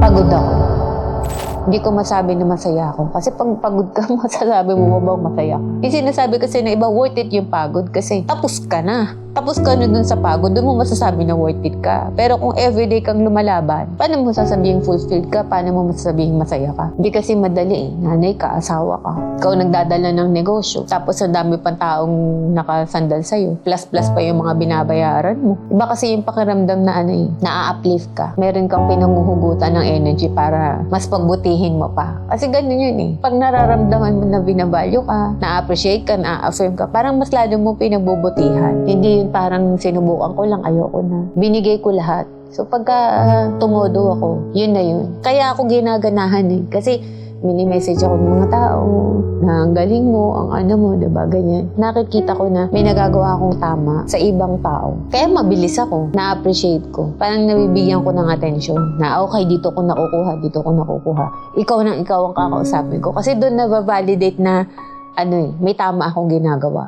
Pagod ako. Hindi ko masabi na masaya ako. Kasi pag pagod ka, masasabi mo ba masaya? Yung sinasabi kasi na iba, worth it yung pagod kasi tapos ka na. Tapos ka na dun sa pagod, dun mo masasabi na worth it ka. Pero kung everyday kang lumalaban, paano mo sasabihin fulfilled ka? Paano mo masasabihin masaya ka? Hindi kasi madali eh. Nanay ka, asawa ka. Ikaw nagdadala ng negosyo. Tapos ang dami pang taong nakasandal sa'yo. Plus plus pa yung mga binabayaran mo. Iba kasi yung pakiramdam na ano eh, na-uplift ka. Meron kang pinanguhugutan ng energy para mas pagbutihin mo pa. Kasi ganun yun eh. Pag nararamdaman mo na binavalue ka, na-appreciate ka, na-affirm ka, parang mas lalo mo pinagbubutihan. Hindi yun parang sinubukan ko lang, ayoko na. Binigay ko lahat. So pagka ah, tumodo ako, yun na yun. Kaya ako ginaganahan eh. Kasi mini-message ako ng mga tao na ang galing mo, ang ano mo, diba, ganyan. Nakikita ko na may nagagawa akong tama sa ibang tao. Kaya mabilis ako, na-appreciate ko. Parang nabibigyan ko ng attention na okay, dito ko nakukuha, dito ko nakukuha. Ikaw nang ikaw ang kakausapin ko. Kasi doon na validate na ano eh, may tama akong ginagawa.